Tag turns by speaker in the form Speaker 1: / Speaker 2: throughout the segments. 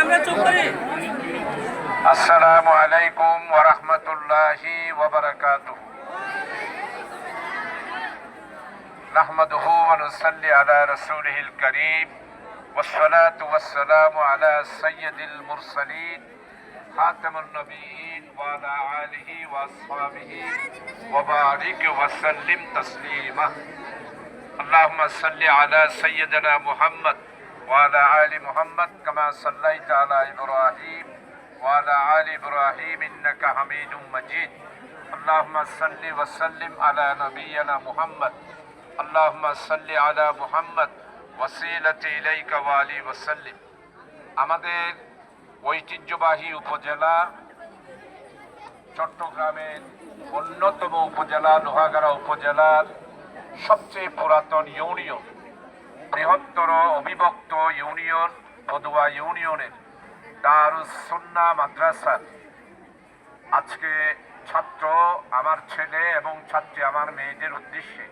Speaker 1: আমরা চুপ করি
Speaker 2: السلام عليكم ورحمة الله وبركاته نحمده ونصلي على رسوله الكريم والصلاة والسلام على سيد المرسلين خاتم النبيين وعلى آله وأصحابه وبارك وسلم تسليما اللهم صل على سيدنا محمد وعلى آل محمد كما صليت على إبراهيم وعلى آل إبراهيم إنك حميد مجيد اللهم صل وسلم على نبينا محمد اللهم صل على محمد وسيلة إليك وعلي وسلم আমাদের ঐতিহ্যবাহী উপজেলা চট্টগ্রামের অন্যতম উপজেলা লোহাগাড়া উপজেলার সবচেয়ে পুরাতন ইউনিয়ন বৃহত্তর অবিভক্ত ইউনিয়ন পদুয়া ইউনিয়নের দারুসুন্না মাদ্রাসা। আজকে ছাত্র আমার ছেলে এবং ছাত্রী আমার মেয়েদের উদ্দেশ্যে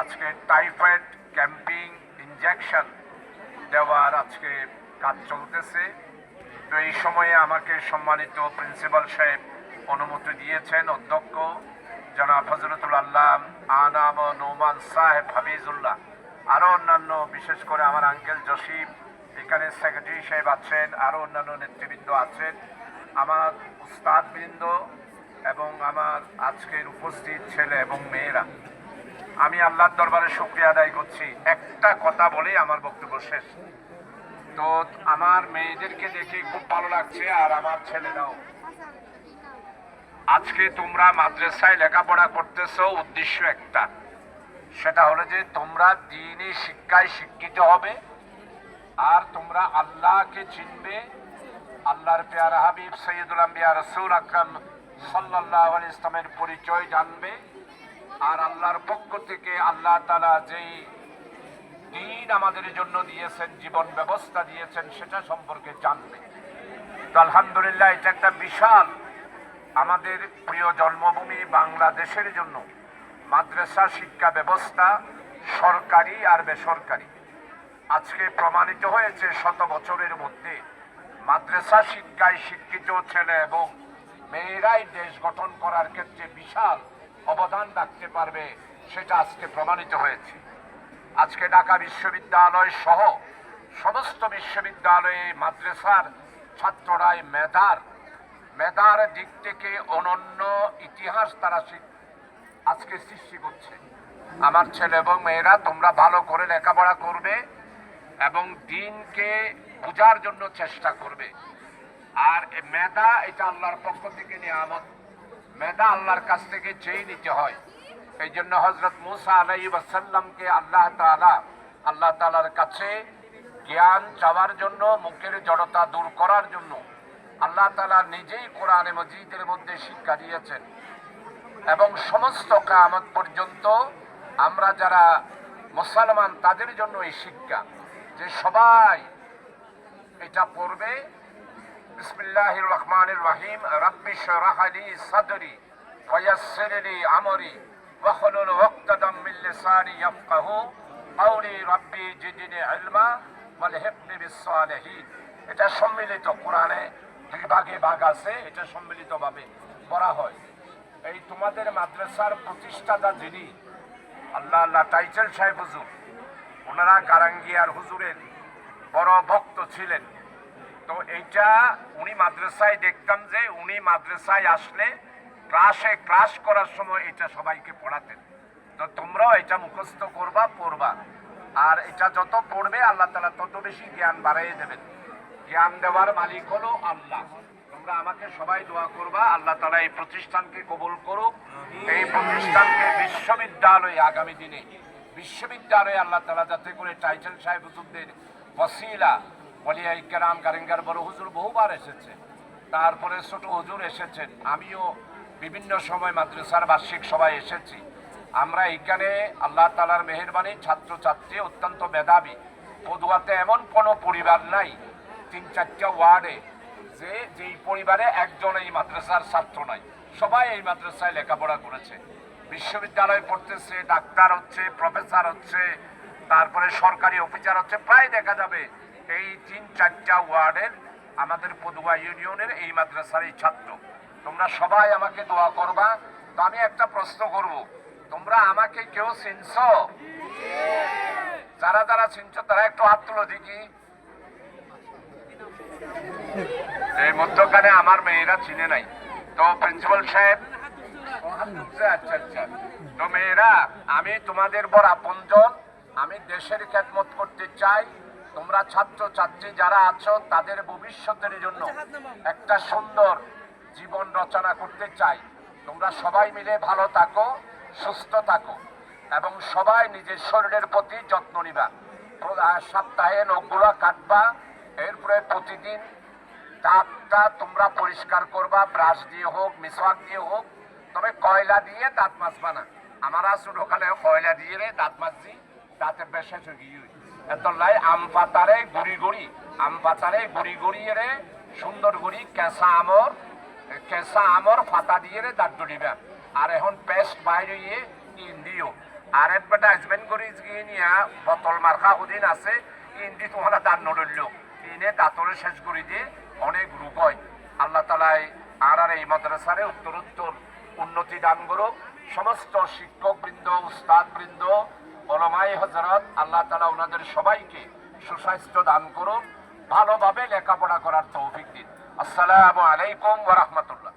Speaker 2: আজকে টাইফয়েড ক্যাম্পিং ইনজেকশন দেওয়ার আজকে কাজ চলতেছে। তো এই সময়ে আমাকে সম্মানিত প্রিন্সিপাল সাহেব অনুমতি দিয়েছেন, অধ্যক্ষ জনাব ফজরতুল আল্লাহ আনাম নোমান সাহেব হাফিজুল্লাহ। আরও অন্যান্য, বিশেষ করে আমার আঙ্কেল জসিম, এখানে সেক্রেটারি সাহেব আছেন আরও অন্যান্য নেতৃবৃন্দ আছেন। আমার উস্তাদবৃন্দ এবং আমার আজকের উপস্থিত ছেলে এবং মেয়েরা। আমি আল্লাহর দরবারে শুক্রিয়া আদায় করছি। একটা কথা বলেই আমার বক্তব্য শেষ। তো আমার মেয়েদেরকে দেখে খুব ভালো লাগছে আর আমার ছেলেরাও। আজকে তোমরা মাদ্রাসায় লেখাপড়া করতেছ, উদ্দেশ্য একটা। সেটা হলো যে তোমরা দিনই শিক্ষায় শিক্ষিত হবে, আর তোমরা আল্লাহকে চিনবে। আল্লাহর পেয়ার হাবিব সৈয়দুল আম্বিয়া রসুল আকরাম সাল্লাহ ইসলামের পরিচয় জানবে, আর আল্লাহর পক্ষ থেকে আল্লাহ তালা যেই দিন আমাদের জন্য দিয়েছেন, জীবন ব্যবস্থা দিয়েছেন, সেটা সম্পর্কে জানবে। তো আলহামদুলিল্লাহ, এটা একটা বিশাল আমাদের প্রিয় জন্মভূমি বাংলাদেশের জন্য। মাদ্রাসা শিক্ষা ব্যবস্থা সরকারি আর বেসরকারি। আজকে প্রমাণিত হয়েছে শত বছরের মধ্যে মাদ্রাসা শিক্ষায় শিক্ষিত ছেলে এবং মেয়েরাই দেশ গঠন করার ক্ষেত্রে বিশাল অবদান রাখতে পারবে সেটা আজকে প্রমাণিত হয়েছে। আজকে ঢাকা বিশ্ববিদ্যালয় সহ সমস্ত বিশ্ববিদ্যালয়ে মাদ্রাসার ছাত্ররাই মেধার মেধার দিক থেকে অনন্য ইতিহাস তারা শিখ- আজকে সৃষ্টি করছে। আমার ছেলে এবং মেয়েরা, তোমরা ভালো করে লেখাপড়া করবে এবং দিনকে বোঝার জন্য চেষ্টা করবে। আর মেধা, এটা আল্লাহর পক্ষ থেকে নিয়ামত। মেধা আল্লাহর কাছ থেকে চেয়ে নিতে হয়। এই জন্য হজরত মুসা আলাই আল্লাহ তাআলা, আল্লাহ তালার কাছে জ্ঞান চাওয়ার জন্য, মুখের জড়তা দূর করার জন্য আল্লাহ তালা নিজেই কোরআনে মজিদের মধ্যে শিক্ষা দিয়েছেন। এবং সমস্ত কামত পর্যন্ত আমরা যারা মুসলমান, তাদের জন্য এই শিক্ষা যে সবাই এটা পড়বে। বিসমিল্লাহির রহমানির রহিম। রাব্বি শরাহ লি সাদরি ওয়ায়াসসির লি আমরি ওয়াহলুল উকদাতাম মিন লিসানি ইয়াফকাহু। কাওলি রাব্বি জিদনি ইলমা ওয়ালহিকনি বিসসালিহিন এটা সম্মিলিত কোরআনে দুই ভাগে ভাগ আছে। এটা সম্মিলিতভাবে পড়া হয়। এই তোমাদের মাদ্রাসার প্রতিষ্ঠাতা যিনি, আল্লাহ আল্লাহ টাইটেল সাহেব হুজুর, ওনারা কারাঙ্গিয়ার হুজুরের বড় ভক্ত ছিলেন। তো এইটা উনি মাদ্রাসায় দেখতাম যে উনি মাদ্রাসায় আসলে ক্লাসে ক্লাস করার সময় এটা সবাইকে পড়াতেন। তো তোমরাও এটা মুখস্থ করবা, পড়বা। আর এটা যত পড়বে, আল্লাহ তালা তত বেশি জ্ঞান বাড়াইয়ে দেবেন। জ্ঞান দেওয়ার মালিক হলো আল্লাহ। তোমরা আমাকে সবাই দোয়া করবা আল্লাহ তালা এই প্রতিষ্ঠানকে কবুল করুক। এই প্রতিষ্ঠানকে বিশ্ববিদ্যালয়ে আগামী দিনে বিশ্ববিদ্যালয়ে আল্লাহ তালা যাতে করে টাইটেল সাহেব হুজুরদের ওসিলা বলিয়া ইকেরাম কারেঙ্গার বড় হুজুর বহুবার এসেছে। তারপরে ছোট হুজুর এসেছেন। আমিও বিভিন্ন সময় মাদ্রাসার বার্ষিক সবাই এসেছি। আমরা এখানে আল্লাহ তালার মেহরবানি ছাত্রছাত্রী অত্যন্ত মেধাবী। পদুয়াতে এমন কোনো পরিবার নাই। তিন চারটা ওয়ার্ডে যে, যেই পরিবারে একজন এই মাদ্রাসার ছাত্র নাই, সবাই এই মাদ্রাসায় লেখাপড়া করেছে। বিশ্ববিদ্যালয়ে পড়তেছে, ডাক্তার হচ্ছে, প্রফেসর হচ্ছে, তারপরে সরকারি অফিসার হচ্ছে, প্রায় দেখা যাবে এই তিন, চারটা ওয়ার্ডের, আমাদের পদুয়া ইউনিয়নের এই মাদ্রাসার এই ছাত্র। তোমরা সবাই আমাকে দোয়া করবা, তো আমি একটা প্রশ্ন করব। তোমরা আমাকে কেউ চিনছ? যারা যারা চিনছ, তারা একটু হাত তুলো দেখি। এই মধ্যখানে আমার মেয়েরা চিনে নাই। তো প্রিন্সিপাল সাহেব তুলছে? আচ্ছা আচ্ছা। তো মেয়েরা, আমি তোমাদের বড় আপনজন, আমি দেশের খেদমত করতে চাই। তোমরা ছাত্র ছাত্রী যারা আছো, তাদের ভবিষ্যতের জন্য একটা সুন্দর জীবন রচনা করতে চাই। তোমরা সবাই মিলে ভালো থাকো, সুস্থ থাকো, এবং সবাই নিজের শরীরের প্রতি যত্ন নিবা। সপ্তাহে নখগুলো কাটবা এরপরে প্রতিদিন দাঁতটা তোমরা পরিষ্কার করবা, ব্রাশ দিয়ে হোক মিসওয়াক দিয়ে হোক, তবে কয়লা দিয়ে দাঁত মাজবা না। আমরা ছোটকালে কয়লা দিয়ে রে দাঁত মাজছি দাঁতের বেশে চুকিয়ে এত লাই আম পাতারে গুড়ি গুড়ি, আম পাতারে গুড়ি গুড়িয়ে রে সুন্দর গুড়ি, কেঁচা আমর কেঁচা আমর ফাতা দিয়ে রে দাঁত দড়িবা আর এখন পেস্ট বাইরে ইন্দিও আর এডভার্টাইজমেন্ট করি গিয়ে নিয়া, বোতল মার্কা সুদিন আছে ইন্দি তোমার দাঁত নড়ল। ইনে দাঁতরে শেষ করে দিয়ে অনেক রূপ হয়। আল্লাহ তালায় আর আর এই মাদ্রাসারে উত্তরোত্তর উন্নতি দান করুক। সমস্ত শিক্ষক বৃন্দ উস্তাদ বৃন্দ ওলমাই হজরত আল্লাহ তালা ওনাদের সবাইকে সুস্বাস্থ্য দান করুক। ভালোভাবে লেখাপড়া করার তৌফিক দিন। আসসালামু আলাইকুম ওয়া রাহমাতুল্লাহ।